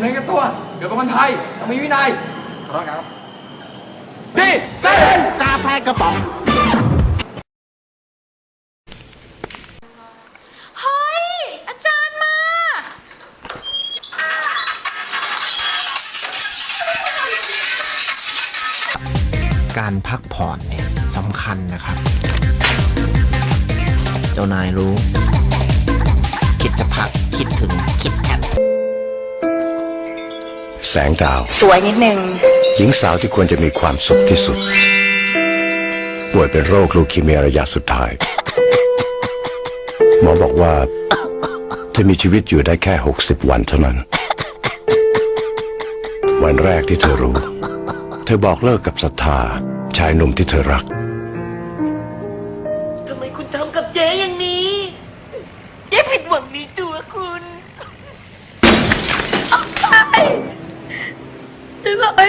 ผมเห็นแก่ตัว เกิดเป็นคนไทยต้องมีวินัยขอโทษครับดีเส้นกาแฟกระป๋อง เฮ้ย อาจารย์มา การพักผ่อนเนี่ยสำคัญนะครับ เจ้านายรู้ คิดจะพักคิดถึงคิด แคทแสงดาว สวยนิดนึง หญิงสาวที่ควรจะมีความสุขที่สุด ป่วยเป็นโรคลูคีเมียระยะสุดท้าย หมอบอกว่าเธอมีชีวิตอยู่ได้แค่ 60 วันเท่านั้น วันแรกที่เธอรู้ เธอบอกเลิกกับศรัทธาชายหนุ่มที่เธอรัก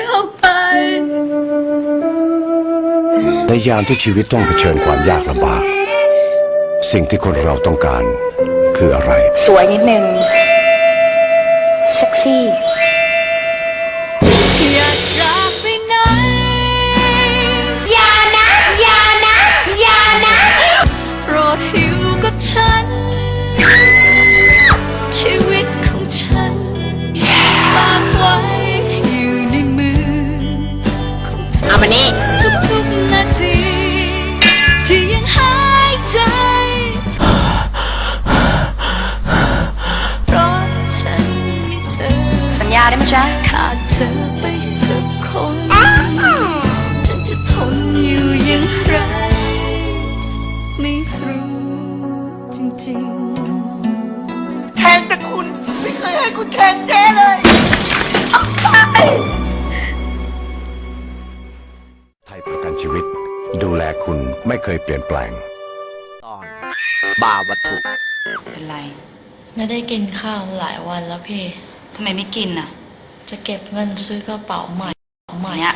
อกให้ออกไป ในยามที่ชีวิตต้องเผชิญความยากลำบาก สิ่งที่คนเราต้องการคืออะไร สวยนิดนึง เซ็กซี่ ลี่ยนแปลง ตอนบาวัตถุ เป็นไร ไม่ได้กินข้าวหลายวันแล้วพี่ ทำไมไม่กินน่ะจะเก็บเงินซื้อกระเป๋าใหม่ใหม่เนี้ย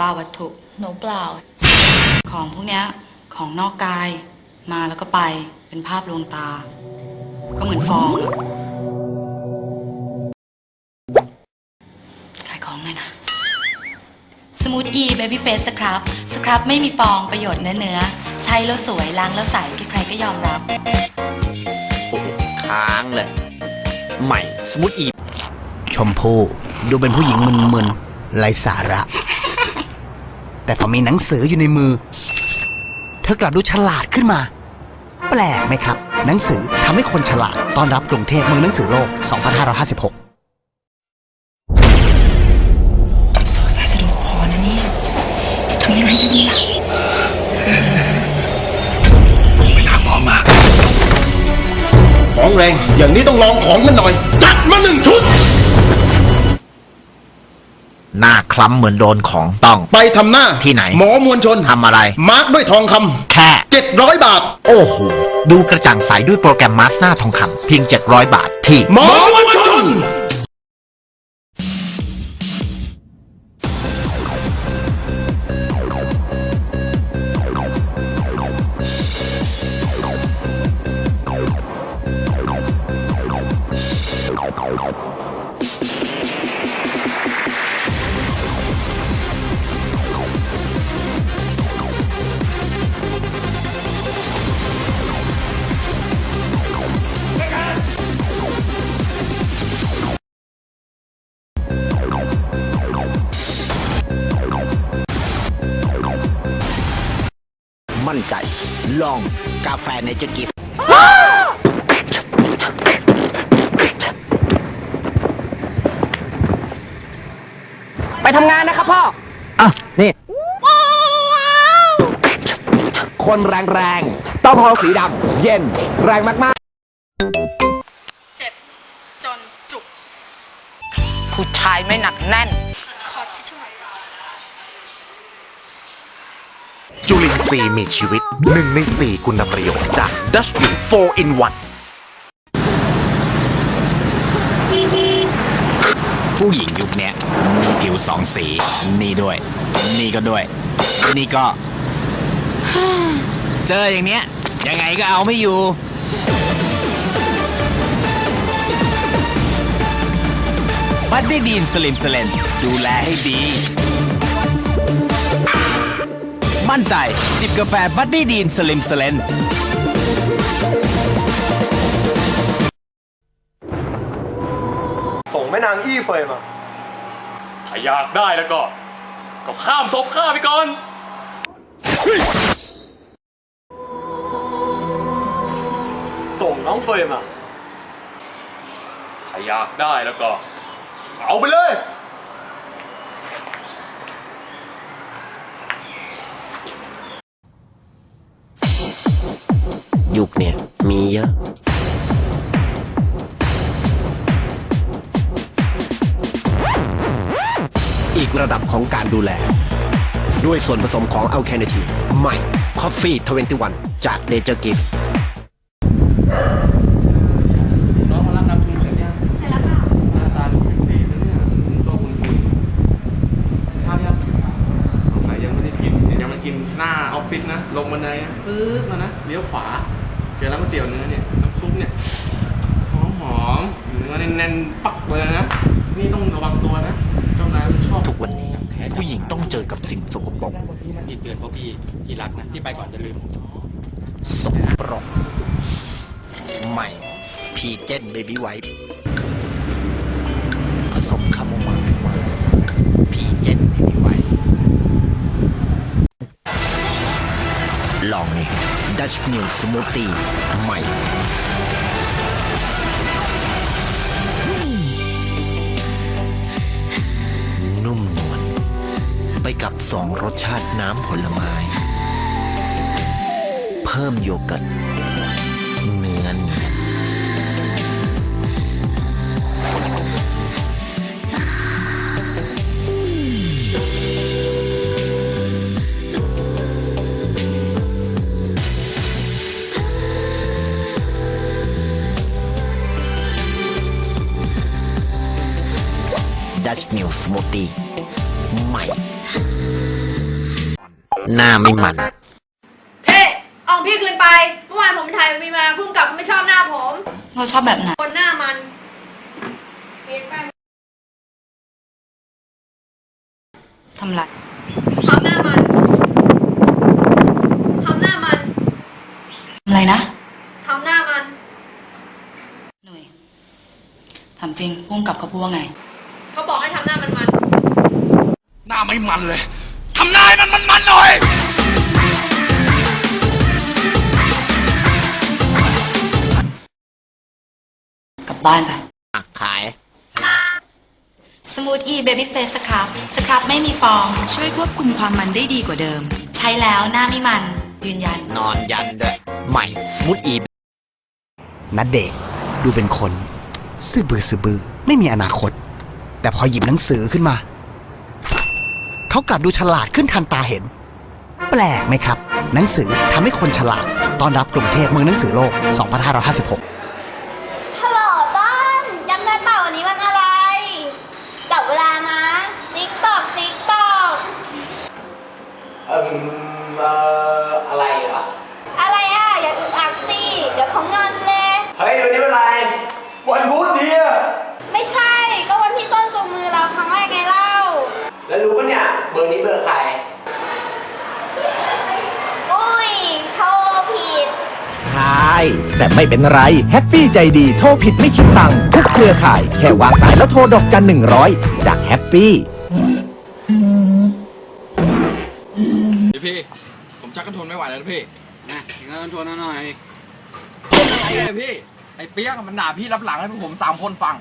บ้าวัตถุ หนูเปล่า ของพวกเนี้ย ของนอกกาย มาแล้วก็ไป เป็นภาพลวงตา ก็เหมือนฟองอะ มูทอีเบบี้เฟสสครับสครับไม่มีฟองประโยชน์เนื้อเนื้อใช้แล้วสวยล้างแล้วใสใครๆก็ยอมรับ โอ้โหค้างเลย ใหม่สมูทอีชมพู่ดูเป็นผู้หญิงมึนๆไร้สาระ แต่พอมีหนังสืออยู่ในมือ เธอกลับดูฉลาดขึ้นมา แปลกไหมครับ หนังสือทำให้คนฉลาดต้อนรับกรุงเทพเมืองหนังสือโลก 2556 องแรงอย่างนี้ต้องลองของมันหน่อย จัดมาหนึ่งชุด หน้าคล้ำเหมือนโดนของต้อง ไปทำหน้าที่ไหน หมอมวลชนทำอะไร มาร์กด้วยทองคแค่ำเจ็ดร้อยบาท โอ้โห ดูกระจ่างใสด้วยโปรแกรมมาสหน้าทองคำเพียง 700 บาทที่หมอมวล มั่นใจ ลองกาแฟในเจกิฟไปทำงานนะครับพ่อ อะ นี่ คนแรงแรงๆต้องพอสีดำเย็น แรงมากเจ็บจนจุก ผู้ชายไม่หนักแน่น 4 มีชีวิต 1 ใน 4 คุณประโยชน์จาก Dutch Bin 4 in 1ผู้หญิงยุคนี้มีผิวสองสี นี่ด้วย นี่ก็ด้วย นี่ก็ เจออย่างเนี้ย ยังไงก็เอาไม่อยู่ บัตตี้ดีนสลิมสเลนดูแลให้ดี มั่นใจ จิบกาแฟบัดดี้ดีนสลิมสเลนส่งแม่นางอี้เฟยมา ถ้าอยากได้แล้วก็ ก็ข้ามศพข้าไปก่อน ส่งน้องเฟยมา ถ้าอยากได้แล้วก็ เอาไปเลย ยุกเนี่ย มีเยอะอีกระดับของการดูแล ด้วยส่วนผสมของอัลแคนาทีใหม่ Coffee 21 จาก Nature Gift องมารับน้ำทุนเสร็จยังไม่รับค่ะหน้าตาดูดีนะเนี่ยโตคุณคุณข้าวยังสงสัยยังไม่ได้กินเดี๋ยวยังมากินหน้าออฟฟิศนะ ลงบันไดอะปึ๊บมานะ เลี้ยวขวา เจอร้านก๋วยเตี๋ยวเนื้อเนี่ย น้ำซุปเนี่ย หอมหอมๆเนื้อแน่นๆปักเลยนะ นี่ต้องระวังตัวนะ เจ้านายมันชอบ ทุกวันนี้ ผู้หญิงต้องเจอกับสิ่งสกปรก พี่เตือนเพราะพี่ พี่รักนะ พี่ไปก่อนจะลืม สกปรก ใหม่พีเจนเบบี้ไวท์ผสมคาโมไมล์มาพีเจนเบบี้ไวท์ลองนี่ดัชมิลสมูทตี้ใหม่นุ่มนวลไปกับสองรสชาติน้ำผลไม้ เพิ่มโยเกิร์ต ดัชมิลสมูทตี้ใหม่ หน้าไม่มัน เท่เอาพี่คืนไป เมื่อวานผมถ่ายมีมาพุ่งกลับไม่ชอบหน้าผม เราชอบแบบไหน คนหน้ามันเปลี่ยนแป้งทำไรทำหน้ามันทำหน้ามันอะไรนะทำหน้ามัน หนุ่ยถามจริงพุ่งกับเขาพูดว่าไง เขาบอกให้ทำหน้ามันมัน หน้า ไม่มันเลยทำหน้าให้มันมันมันหน่อย กลับบ้านไปขาย สมูทอีเบบี้เฟสสครับสครับไม่มีฟอง ช่วยควบคุมความมันได้ดีกว่าเดิม ใช้แล้วหน้าไม่มัน ยืนยัน นอนยันด้วย ใหม่สมูทอีนัดเดกดูเป็นคน ซื่อบือซื่อบือไม่มีอนาคต แต่พอหยิบหนังสือขึ้นมา เขากลับดูฉลาดขึ้นทันตาเห็น แปลกไหมครับ หนังสือทำให้คนฉลาด ตอนรับกรุงเทพเมืองหนังสือโลก 2556 ฮัลโหลต้นจำได้เปล่าวันนี้วันอะไร จับเวลานะ ติ๊กตอก ติ๊กตอก เอ่อเอ่ออะไรเหรอ อะไรอะ อย่าอึกอักสิ เดี๋ยวเขางอนเลย เฮ้ย วันนี้เป็นอะไร วันพุธดีอะ ไม่ใช่ ก็วันที่ต้นจูงมือเราครั้งแรกไงเล่า แล้วรู้ปะเนี่ย เบอร์นี้เบอร์ใคร อุ้ย โทรผิด ใช่ แต่ไม่เป็นไร แฮปปี้ใจดีโทรผิดไม่คิดตังค์ทุกเครือข่าย แค่วางสายแล้วโทรดอกจันหนึ่งร้อยจากแฮปปี้เดี๋ยวพี่ ผมชักกันทนไม่ไหวแล้วนะพี่นะงั้นทนหน่อยไอ้พี่ ไอ้เปียกมันด่าพี่รับหลังให้พวกผมสามคนฟัง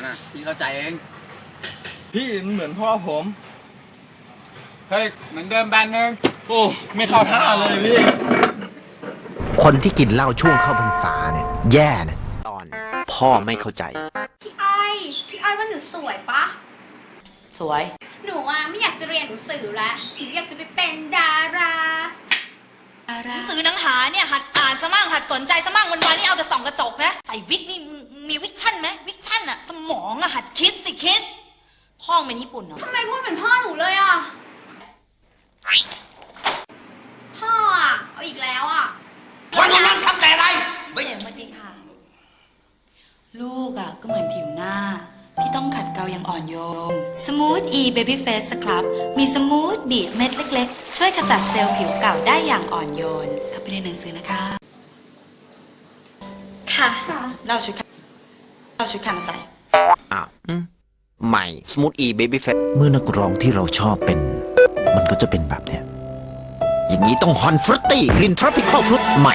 นะพี่เข้าใจเอง พี่มันเหมือนพ่อผม เฮ้ย เหมือนเดิมแบนหนึ่งโอ้ ไม่เข้าท่าเลยพี่ คนที่กินเหล้าช่วงเข้าพรรษาเนี่ยแย่นะตอนพ่อไม่เข้าใจ พี่อ้อย พี่อ้อยว่าหนูสวยปะ สวย หนูอะไม่อยากจะเรียนหนังสือแล้ว หนูอยากจะไปเป็นดาราหนังสือหนังหาเนี่ยหัดอ่านสมั่งหัดสนใจสมั่งวันวันๆนี่เอาแต่ส่องกระจกนะ ใส่วิกนี่มีวิกชั่นไหมวิกชั่นอะสมองอะหัดคิดสิคิด พ่อเป็นญี่ปุ่นเนาะทำไมพูดเหมือนพ่อหนูเลยอะ พ่ออะเอาอีกแล้วอะ วันวันทำใจอะไรเสียงมาดีค่ะ ลูกอะก็เหมือนผิวหน้า พี่ต้องขัดเกลาอย่างอ่อนโยน Smooth E Baby Face Scrub มีสมูทบีดเม็ดเล็ก ๆ ช่วยขจัดเซลล์ผิวเก่าได้อย่างอ่อนโยนเข้าไปในหนังสือนะคะ ค่ะ เราชุดค่ะเราชุดค่ะมาใส่อ้าวอืมใหม่ Smooth E Baby Fat เมื่อนักร้องที่เราชอบเป็น มันก็จะเป็นแบบเนี้ย อย่างนี้ต้องฮอนฟรุตตี้กลิ่นทรอปิคอลฟรุตใหม่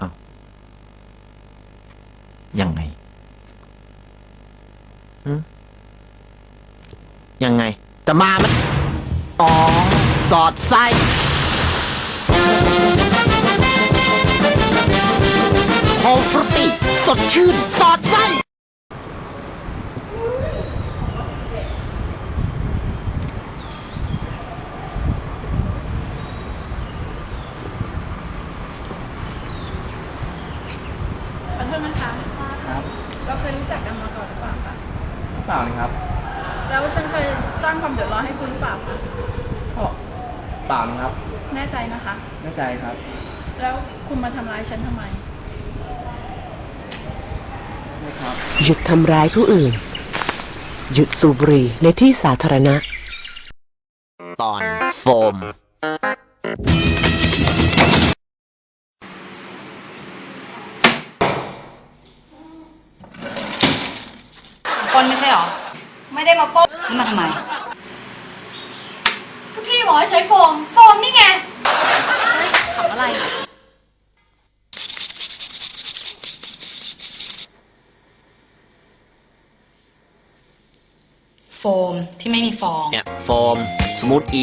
อ้าวยังไงฮึยังไงจะมาไหมอ๋อ สอดไส้หอมฟรุตตี้สดชื่น สอดไส้ ขอโทษนะคะ ครับ เราเคยรู้จักกันมาก่อนหรือเปล่าคะ เปล่านี่ครับ แล้วฉันเคยสร้างความเดือดร้อนให้คุณหรือเปล่าคะ ก็เปล่านี่ครับ แน่ใจนะคะ แน่ใจครับ แล้วคุณมาทำร้ายฉันทำไม ไม่ครับ หยุดทำร้ายผู้อื่น หยุดสูบบุหรี่ในที่สาธารณะ ตอนโฟม ปล้นไม่ใช่หรอไม่ได้มาโป๊ะแล้วมาทำไม ก็พี่บอกให้ใช้โฟม โฟมนี่ไงถามอะไร โฟมที่ไม่มีฟอง เนี่ยโฟม Smooth E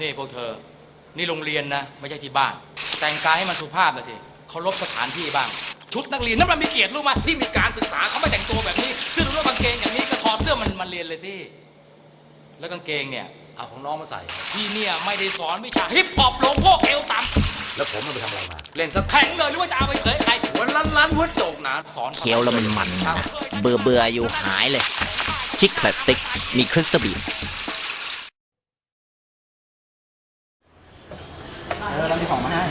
นี่พวกเธอ นี่โรงเรียนนะ ไม่ใช่ที่บ้าน แต่งกายให้มันสุภาพนะทีเคารพสถานที่บ้าง ชุดนักเรียนนั่นมันมีเกียรติรู้ไหมที่มีการศึกษาเขาไม่แต่งตัวแบบนี้เสื้อหรือว่ากางเกงอย่างนี้ก็ถอดเสื้อมันมันเรียนเลยสิแล้วกางเกงเนี่ยเอาของน้องมาใส่ที่เนี่ยไม่ได้สอนวิชาฮิปฮอปลงพวกเอวต่ำ แล้วผมมันไปทำอะไรมา เล่นสะแข็งเลยหรือว่าจะเอาไปเสยใครหัวล้านล้านหัวโจกหนะสอนเคี้ยวแล้วมันมันนะเบื่อเบื่ออยู่หายเลย ชิคแคลตสติ๊กมีคริสตัลบีเออเรามีของมาให้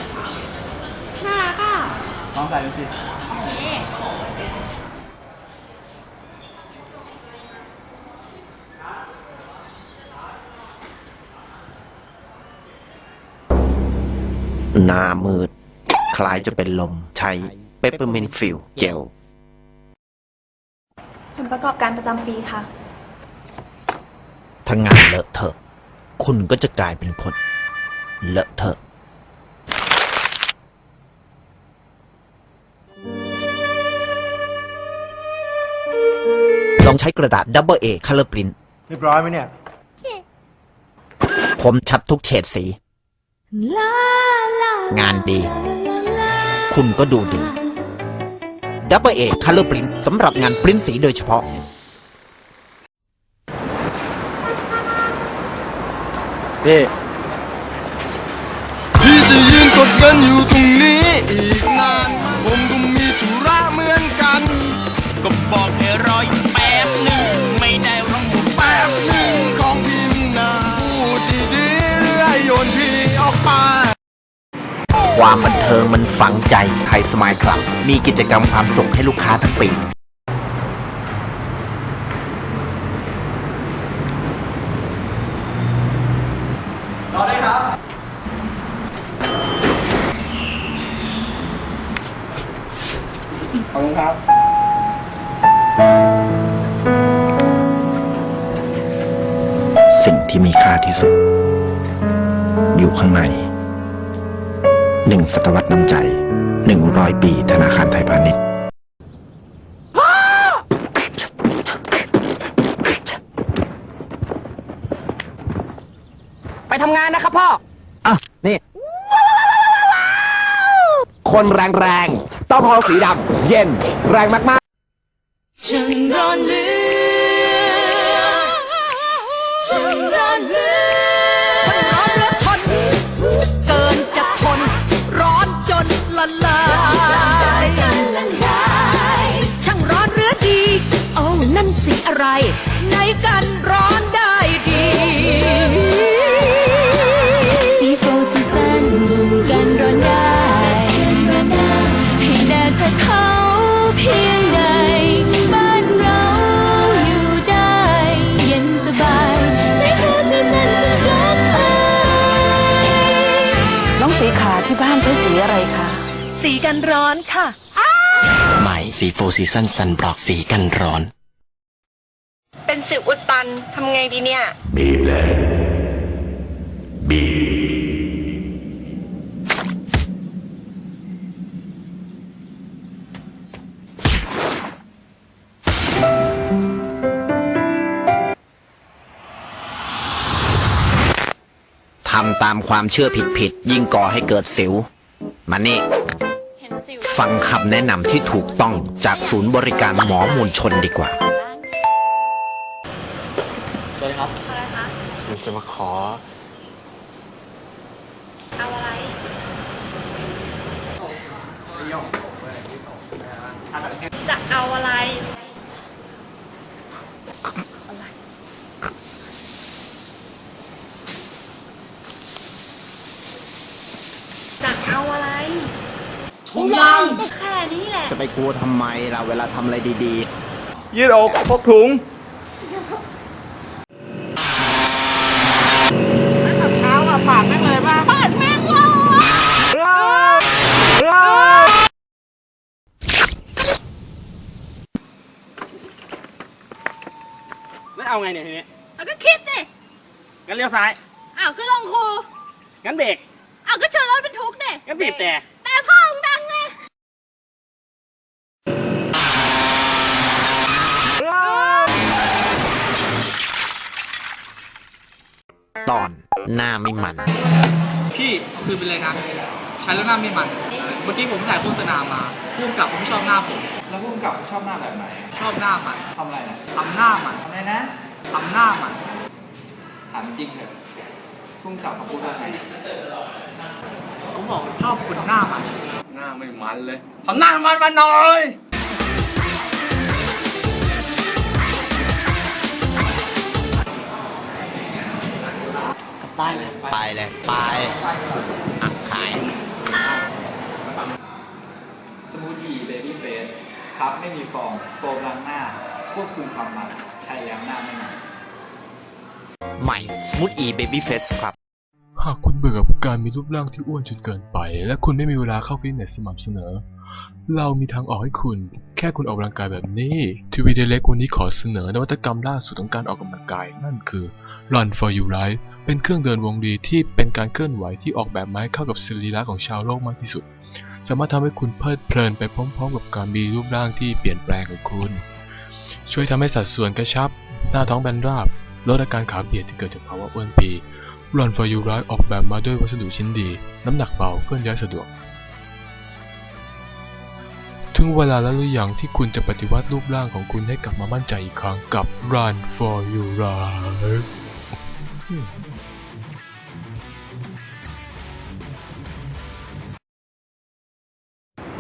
น่ารักอะลองใส่ดูสิ หน้ามืด คล้ายจะเป็นลม ใช้เปปเปอร์มินฟิลเจล ผลประกอบการประจำปีค่ะ ถ้างานเลอะเทอะ คุณก็จะกลายเป็นคน เลอะเทอะ ลองใช้กระดาษ Double A Color Print เรียบร้อยไหมเนี่ย ผมชัดทุกเฉดสี งานดี คุณก็ดูดี Double A Color Print สำหรับงานปริ้นสีโดยเฉพาะ พี่พี่จะยืนกดเงินอยู่ตรงนี้อีกนาน ผมก็มีธุระเหมือนกัน ก็บอกให้รออี ความบันเทิงมันฝังใจไทยสมายคลับ มีกิจกรรมความสุขให้ลูกค้าทั้งปี ศตวรรษน้ำใจหนึ่งร้อยปีธนาคารไทยพาณิชย์ไปทำงานนะครับพ่อ อะ นี่ คนแรงๆ ต้องพอสีดำ เย็น แรงมากๆ ฉันร้อนเลือฉันร้อนเลือ นั่นสีอะไร ในกันร้อนได้ดี สีโฟสีสันกันร้อนได้เขาเพียงใดบ้านเราอยู่ได้ เย็นสบายใช้หัวสีสันสันปลอดภัยน้องสีขาที่บ้านใช้สีอะไรคะ สีกันร้อนค่ะ ใหม่สีโฟซีซันซันบล็อกสีกันร้อนเป็นสิวอุดตัน ทำไงดีเนี่ย บีบเลยบีบทำตามความเชื่อผิดๆยิ่งก่อให้เกิดสิว มานี่ฟังคำแนะนำที่ถูกต้องจากศูนย์บริการหมอมูลชนดีกว่าสวัสดี ครับอะไรคะผมจะมาขอ เอาอะไรจะเอาอะไร จะเอาอะไรถุงยางแค่นี้แหละ จะไปกลัวทำไมล่ะเวลาทำอะไรดียืดอกพกถุง แล้ว เอาไงเนี่ยทีนี้เอาก็คิดสิงั้นเลี้ยวซ้าย อ้าวก็ลงครูงั้นเบรก อ้าวก็ชนรถบรรทุกเด็งั้นบีบแต่ แต่พ่อมึงดังไงตอนหน้าไม่มัน พี่เอาคืนไปเลยนะใช้แล้วหน้าไม่มัน เมื่อกี้ผมถ่ายโฆษณามาพุ่มกับผมไม่ชอบหน้าผม แล้วพุ่มกับชอบหน้าแบบไหน ชอบหน้ามันทำอะไรนะทำหน้ามันทำอะไรนะ ทำหน้ามันถามจริงเถอะพุ่มกับเขาพูดว่าไงผมบอกชอบคนหน้ามัน หน้าไม่มันเลยทำหน้ามันมาหน่อยกลับบ้านเลยไปเลยไปอะขาย สมูทตี้เบบี้เฟสครับไม่มีฟอง โฟมล้างหน้า ควบคุมความมัน ใช้แล้วหน้าไม่มันใหม่ Smooth E Baby Face ครับ หากคุณเบื่อกับการมีรูปร่างที่อ้วนจนเกินไป และคุณไม่มีเวลาเข้าฟิตเนสสม่ำเสมอ เรามีทางออกให้คุณ แค่คุณออกกำลังกายแบบนี้ทีวีเดเล็กวันนี้ขอเสนอนวัตกรรมล่าสุดของการออกกำลังกาย นั่นคือ Run for Your Life เป็นเครื่องเดินวงรีที่เป็นการเคลื่อนไหวที่ออกแบบมาให้เข้ากับสรีระของชาวโลกมากที่สุด สามารถทำให้คุณเพลิดเพลินไปพร้อมๆ กับการมีรูปร่างที่เปลี่ยนแปลงของคุณ ช่วยทำให้สัดส่วนกระชับ หน้าท้องแบนราบ ลดอาการขาเบียดที่เกิดจากภาวะอ้วนพี Run for You ride ออกแบบมาด้วยวัสดุชิ้นดี น้ำหนักเบาเคลื่อนย้ายสะดวก ถึงเวลาแล้วหรือยังที่คุณจะปฏิวัติรูปร่างของคุณให้กลับมามั่นใจอีกครั้งกับ Run for You Right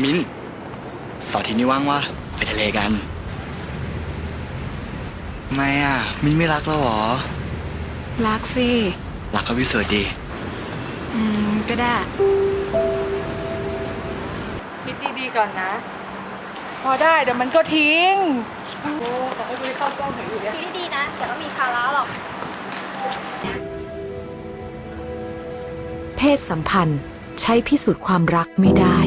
มิ้นเสาร์อาที่นี้ว่างวะไปทะเลกัน ไม่อะ มิ้นไม่รักแล้วหรอ รักสิ รักก็พิเศษดี อืม ก็ได้ คิดดีๆก่อนนะ พอได้เดี๋ยวมันก็ทิ้ง โอ้ขอให้ไปเข้ากล้องหน่อยอยู่เนี่ยคิดดีๆนะเดี๋ยวก็มีภาระหรอก เพศสัมพันธ์ใช้พิสูจน์ความรักไม่ได้